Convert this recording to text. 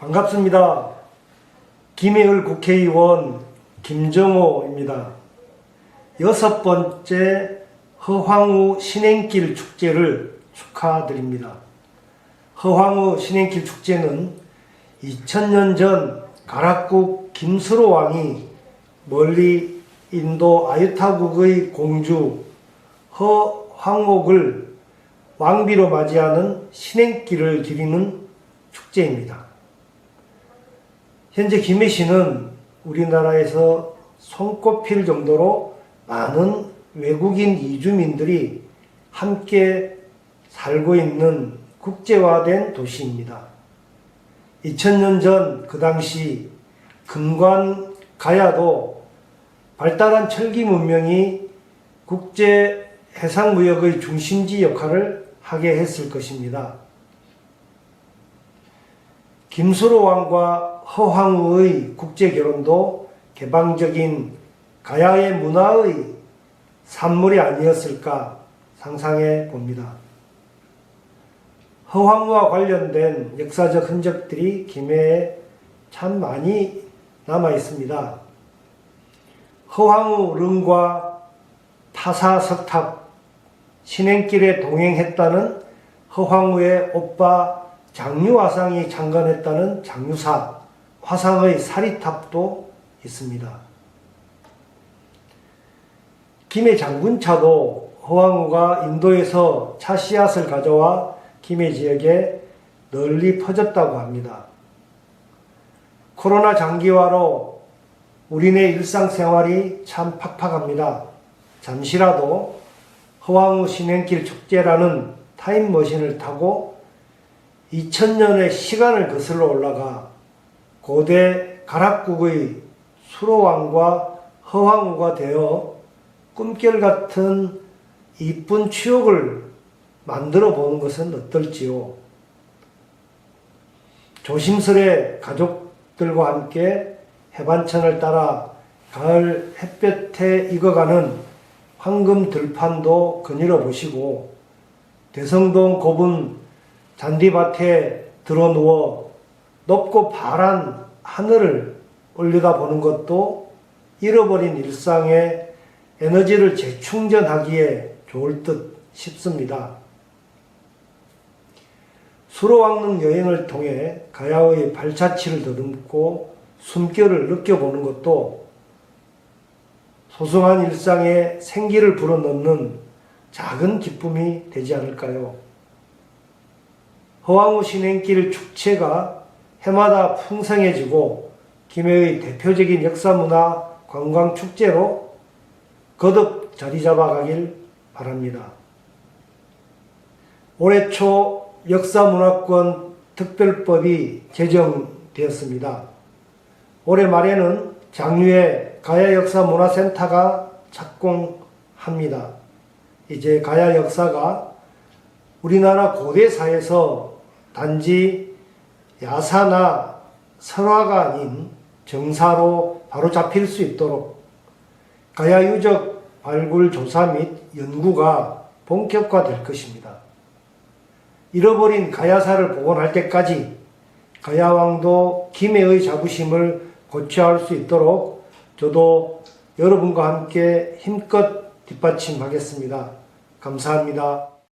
반갑습니다. 김해을 국회의원 김정호입니다. 여섯 번째 허황우 신행길 축제를 축하드립니다. 허황우 신행길 축제는 2000년 전 가락국 김수로 왕이 멀리 인도 아유타국의 공주 허황옥을 왕비로 맞이하는 신행길을 기리는 축제입니다. 현재 김해 시는 우리나라에서 손꼽힐 정도로 많은 외국인 이주민들이 함께 살고 있는 국제화된 도시입니다. 2000년 전 그 당시 금관 가야도 발달한 철기 문명이 국제 해상무역의 중심지 역할을 하게 했을 것입니다. 김수로 왕과 허황우의 국제 결혼도 개방적인 가야의 문화의 산물이 아니었을까 상상해 봅니다. 허황우와 관련된 역사적 흔적들이 김해에 참 많이 남아 있습니다. 허황우 릉과 타사석탑 신행길에 동행했다는 허황우의 오빠 장유화상이 창건했다는 장유사 화상의 사리탑도 있습니다. 김해 장군차도 허황우가 인도에서 차 씨앗을 가져와 김해 지역에 널리 퍼졌다고 합니다. 코로나 장기화로 우리네 일상생활이 참 팍팍합니다. 잠시라도 허황우 신행길 축제라는 타임머신을 타고 2000년의 시간을 거슬러 올라가 고대 가락국의 수로왕과 허황우가 되어 꿈결 같은 이쁜 추억을 만들어 보는 것은 어떨지요? 조심스레 가족들과 함께 해반천을 따라 가을 햇볕에 익어가는 황금 들판도 거닐어 보시고 대성동 고분 잔디밭에 들어 누워 높고 파란 하늘을 올려다 보는 것도 잃어버린 일상에 에너지를 재충전하기에 좋을 듯 싶습니다. 수로왕릉 여행을 통해 가야의 발자취를 더듬고 숨결을 느껴보는 것도 소소한 일상에 생기를 불어넣는 작은 기쁨이 되지 않을까요? 허황우 신행길 축제가 해마다 풍성해지고 김해의 대표적인 역사문화 관광축제로 거듭 자리 잡아가길 바랍니다. 올해 초 역사문화권 특별법이 제정되었습니다. 올해 말에는 장류에 가야역사문화센터가 착공합니다. 이제 가야 역사가 우리나라 고대사에서 단지 야사나 설화가 아닌 정사로 바로 잡힐 수 있도록 가야 유적 발굴 조사 및 연구가 본격화될 것입니다. 잃어버린 가야사를 복원할 때까지 가야왕도 김해의 자부심을 고취할 수 있도록 저도 여러분과 함께 힘껏 뒷받침하겠습니다. 감사합니다.